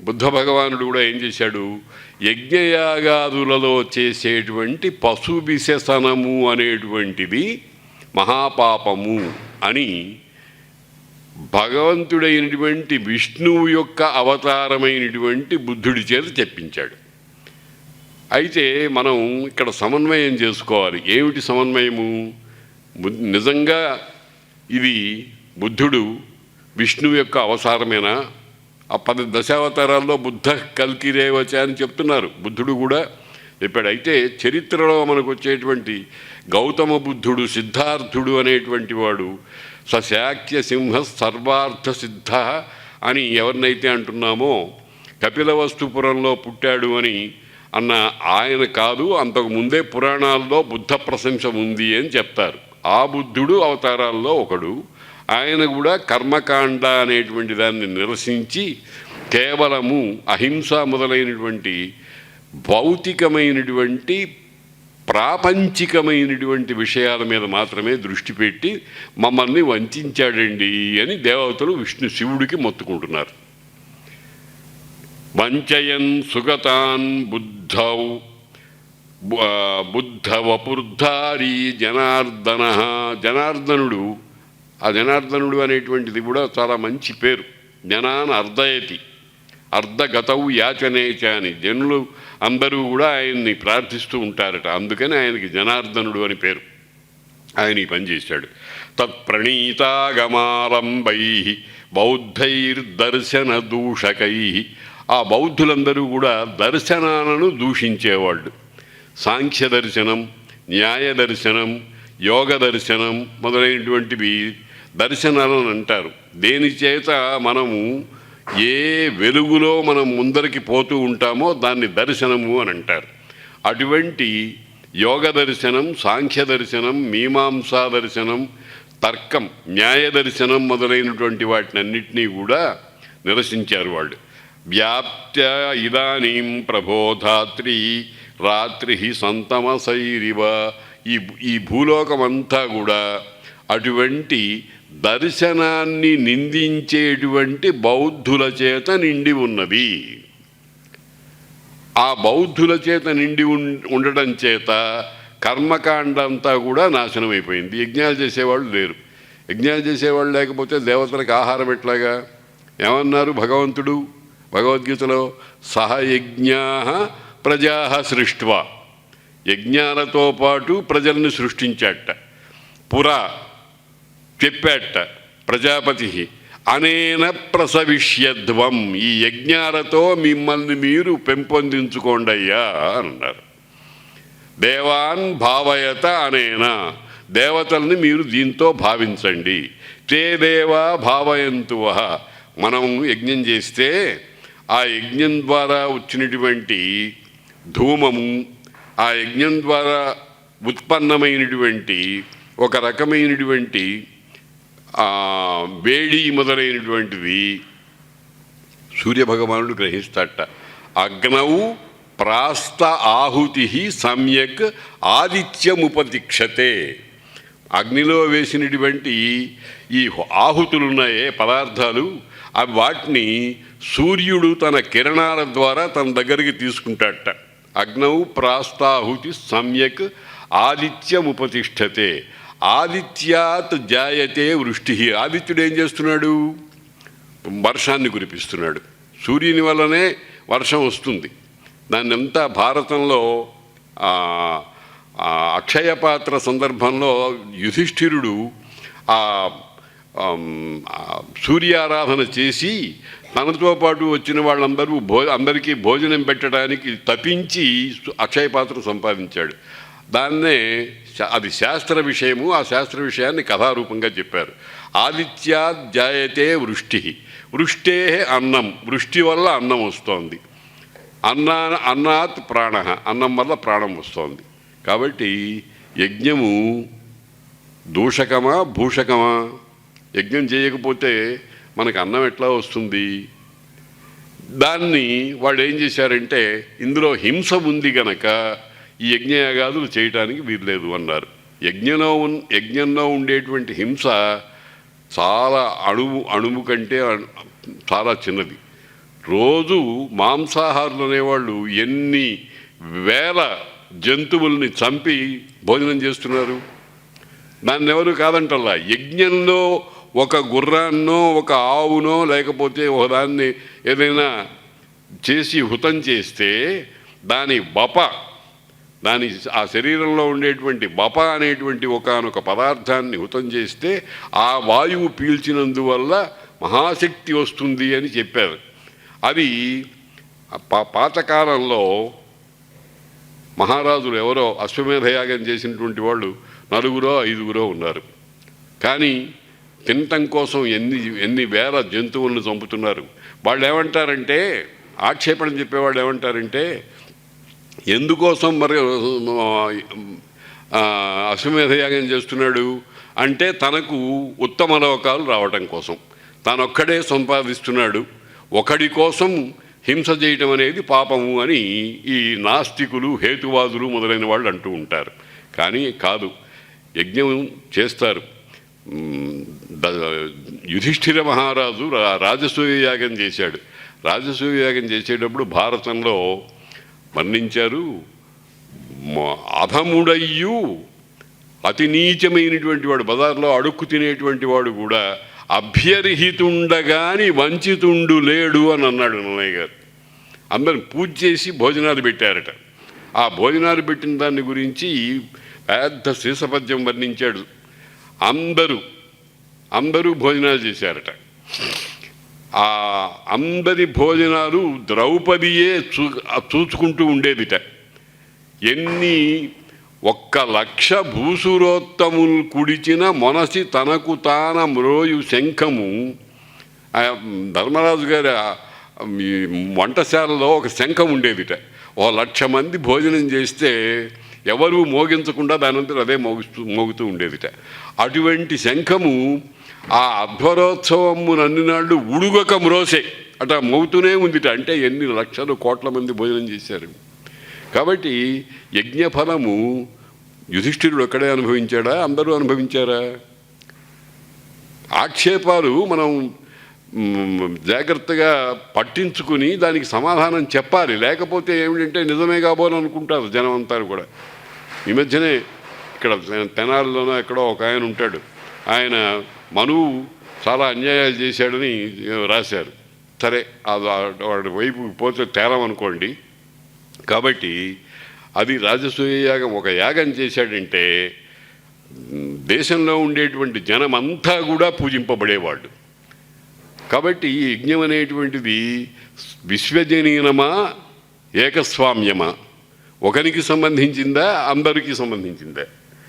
బుద్ధ భగవానుడు కూడా ఏం చేశాడు? యజ్ఞయాగాదులలో చేసేటువంటి పశు విశేషణము అనేటువంటిది మహాపాపము అని భగవంతుడైనటువంటి విష్ణువు యొక్క అవతారమైనటువంటి బుద్ధుడి చేత చెప్పించాడు. అయితే మనం ఇక్కడ సమన్వయం చేసుకోవాలి. ఏమిటి సమన్వయము? నిజంగా ఇది బుద్ధుడు విష్ణువు యొక్క అవసరమేనా ఆ పది దశావతారాల్లో బుద్ధ కల్కిరేవచ అని చెప్తున్నారు. బుద్ధుడు కూడా చెప్పాడు. అయితే చరిత్రలో మనకు వచ్చేటువంటి గౌతమ బుద్ధుడు సిద్ధార్థుడు అనేటువంటి వాడు సశాక్య సింహ సర్వార్థ సిద్ధ అని ఎవరినైతే అంటున్నామో కపిలవస్తుపురంలో పుట్టాడు అని అన్న ఆయన కాదు అంతకు ముందే పురాణాల్లో బుద్ధ ప్రశంస ఉంది అని చెప్తారు. ఆ బుద్ధుడు అవతారాల్లో ఒకడు. ఆయన కూడా కర్మకాండ అనేటువంటి దాన్ని నిరసించి కేవలము అహింస మొదలైనటువంటి భౌతికమైనటువంటి ప్రాపంచికమైనటువంటి విషయాల మీద మాత్రమే దృష్టి పెట్టి మమ్మల్ని వంచాడండి అని దేవతలు విష్ణు శివుడికి మొత్తుకుంటున్నారు. వంచయన్ సుగతాన్ బుద్ధౌ బుద్ధ వపుర్ధారి జనార్దన. జనార్దనుడు ఆ జనార్దనుడు అనేటువంటిది కూడా చాలా మంచి పేరు. జనాన్ అర్ధయతి. అర్ధగతవు యాచనేచ అని. జనులు అందరూ కూడా ఆయన్ని ప్రార్థిస్తూ ఉంటారట. అందుకని ఆయనకి జనార్దనుడు అని పేరు. ఆయన ఈ పని చేశాడు. తత్ప్రణీతాగమాలంబై బౌద్ధైర్దర్శన దూషకై ఆ బౌద్ధులందరూ కూడా దర్శనాలను దూషించేవాళ్ళు. సాంఖ్య దర్శనం న్యాయ దర్శనం యోగ దర్శనం మొదలైనటువంటివి దర్శనాలను అంటారు. దేని చేత మనము ఏ వెలుగులో మనం ముందరికి పోతూ ఉంటామో దాన్ని దర్శనము అని అంటారు. అటువంటి యోగ దర్శనం సాంఖ్య దర్శనం మీమాంసా దర్శనం తర్కం న్యాయ దర్శనం మొదలైనటువంటి వాటినన్నిటినీ కూడా నిరసించారు వాళ్ళు. వ్యాప్త్య ఇదానీం ప్రబోధాత్రి రాత్రి సంతమసైరివ. ఈ ఈ భూలోకమంతా కూడా అటువంటి దర్శనాన్ని నిందించేటువంటి బౌద్ధుల చేత నిండి ఉన్నది ఆ బౌద్ధుల చేత నిండి ఉం- ఉండడం చేత కర్మకాండ అంతా కూడా నాశనం అయిపోయింది యజ్ఞాలు చేసేవాళ్ళు లేరు. యజ్ఞాలు చేసేవాళ్ళు లేకపోతే దేవతలకు ఆహారం ఎట్లాగా? ఏమన్నారు భగవంతుడు? భగవద్గీతలో సహయజ్ఞా ప్రజా సృష్టివా. యజ్ఞాలతో పాటు ప్రజల్ని సృష్టించాట పురా చెప్పాట ప్రజాపతి అనేన ప్రసవిష్యధ్వం ఈ యజ్ఞాలతో మిమ్మల్ని మీరు పెంపొందించుకోండి అయ్యా అన్నారు. దేవాన్ భావయత అనేన దేవతల్ని మీరు దీంతో భావించండి. తే దేవా భావయంతువ. మనం యజ్ఞం చేస్తే ఆ యజ్ఞం ద్వారా వచ్చినటువంటి ధూమము ఆ యజ్ఞం ద్వారా ఉత్పన్నమైనటువంటి ఒక రకమైనటువంటి వేడి మొదలైనటువంటిది సూర్యభగవానుడు గ్రహిస్తాట అగ్నవు ప్రాస్త ఆహుతి సమ్యక్ ఆదిత్యముపతిక్షతే అగ్నిలో వేసినటువంటి ఈ ఆహుతులు ఉన్నాయే పదార్థాలు అవి వాటిని సూర్యుడు తన కిరణాల ద్వారా తన దగ్గరికి తీసుకుంటాట అగ్నవు ప్రాస్తాహుతి సమ్యక్ ఆదిత్యముపతిష్టతే ఆదిత్యాత్ జాయతే వృష్టి. ఆదిత్యుడు ఏం చేస్తున్నాడు? వర్షాన్ని కురిపిస్తున్నాడు. సూర్యుని వల్లనే వర్షం వస్తుంది. దాన్నంతా భారతంలో అక్షయపాత్ర అక్షయ పాత్ర సందర్భంలో యుధిష్ఠిరుడు ఆ సూర్యారాధన చేసి తనతో పాటు వచ్చిన వాళ్ళందరూ భో అందరికీ భోజనం పెట్టడానికి తపించి అక్షయ పాత్ర సంపాదించాడు. దాన్నే శా- అది శాస్త్ర విషయము ఆ శాస్త్ర విషయాన్ని కథారూపంగా చెప్పారు. ఆదిత్యాత్ జాయతే వృష్టి వృష్టే అన్నం వృష్టి వల్ల అన్నం వస్తోంది. అన్నా అన్నాత్ ప్రాణ అన్నం వల్ల ప్రాణం వస్తోంది. కాబట్టి యజ్ఞము దూషకమా భూషకమా? యజ్ఞం చేయకపోతే మనకు అన్నం ఎట్లా వస్తుంది? దాన్ని వాళ్ళు ఏం చేశారంటే ఇందులో హింస ఉంది గనక ఈ యజ్ఞయాగాదులు చేయటానికి వీల్లేదు అన్నారు. యజ్ఞంలో ఉన్ యజ్ఞంలో ఉండేటువంటి హింస చాలా అణువు అణువు కంటే చాలా చిన్నది. రోజు మాంసాహారులు అనేవాళ్ళు ఎన్ని వేల జంతువుల్ని చంపి భోజనం చేస్తున్నారు? దాన్ని ఎవరు కాదంటల్లా. యజ్ఞంలో ఒక గుర్రాన్నో ఒక ఆవునో లేకపోతే ఒక దాన్ని ఏదైనా చేసి హుతం చేస్తే దాని బప దాని ఆ శరీరంలో ఉండేటువంటి బప అనేటువంటి ఒకనొక పదార్థాన్ని హుతం చేస్తే ఆ వాయువు పీల్చినందువల్ల మహాశక్తి వస్తుంది అని చెప్పారు. అది పాతకాలంలో మహారాజులు ఎవరో అశ్వమేధయాగం చేసినటువంటి వాళ్ళు నలుగురో ఐదుగురో ఉన్నారు. కానీ తినటం కోసం ఎన్ని ఎన్ని వేల జంతువులను చంపుతున్నారు. వాళ్ళు ఏమంటారంటే ఆక్షేపణ చెప్పేవాళ్ళు ఏమంటారంటే ఎందుకోసం మరి అశ్వమేధ అశ్వమేధయాగం చేస్తున్నాడు? అంటే తనకు ఉత్తమ లోకాలు రావటం కోసం. తానొక్కడే సంపాదిస్తున్నాడు. ఒకడి కోసం హింస చేయటం అనేది పాపము అని ఈ నాస్తికులు హేతువాదులు మొదలైన వాళ్ళు అంటూ ఉంటారు. కానీ కాదు యజ్ఞం చేస్తారు. యుధిష్ఠిర మహారాజు రాజసూయ యాగం చేశాడు. రాజసూయ యాగం చేసేటప్పుడు భారతంలో వర్ణించారు అధముడయ్యు. అతి నీచమైనటువంటి వాడు బజార్లో అడుక్కు తినేటువంటి వాడు కూడా అభ్యర్హితుండగాని వంచితుండు లేడు అని అన్నాడు నన్నయ్య గారు. అందరిని పూజ చేసి భోజనాలు పెట్టారట. ఆ భోజనాలు పెట్టిన దాన్ని గురించి పెద్ద శీసపద్యం వర్ణించాడు. అందరూ అందరూ భోజనాలు చేశారట. ఆ అందరి భోజనాలు ద్రౌపదియే చూ చూసుకుంటూ ఉండేదిట. ఎన్ని ఒక్క లక్ష భూసురోత్తములు కుడిచిన మనసి తనకు తాన మ్రోయు శంఖము. ధర్మరాజు గారి వంటశాలలో ఒక శంఖం ఉండేదిట. ఓ లక్ష మంది భోజనం చేస్తే ఎవరు మోగించకుండా దానంతరం అదే మోగిస్తూ మోగుతూ ఉండేదిట. అటువంటి శంఖము ఆ అధ్వరోత్సవము నన్నినాళ్ళు ఉడుగక మ్రోసే. అట మోగుతూనే ఉందిట. అంటే ఎన్ని లక్షలు కోట్ల మంది భోజనం చేశారు. కాబట్టి యజ్ఞఫలము యుధిష్ఠిరుడు ఒక్కడే అనుభవించాడా? అందరూ అనుభవించారా? ఆక్షేపాలు మనం జాగ్రత్తగా పట్టించుకుని దానికి సమాధానం చెప్పాలి. లేకపోతే ఏమిటంటే నిజమే కాబోలు అనుకుంటారు జనం అంతా కూడా. ఈ మధ్యనే ఇక్కడ తెనాలిలోనో ఎక్కడో ఒక ఆయన ఉంటాడు. ఆయన మనువు చాలా అన్యాయాలు చేశాడని రాశారు. సరే అది వాడి వైపు పోతే తేరామనుకోండి కాబట్టి అది రాజసూయ యాగం ఒక యాగం చేశాడంటే దేశంలో ఉండేటువంటి జనమంతా కూడా పూజింపబడేవాళ్ళు. కాబట్టి ఈ యజ్ఞం అనేటువంటిది విశ్వజనీనమా ఏకస్వామ్యమా? ఒకరికి సంబంధించిందా అందరికీ సంబంధించిందా?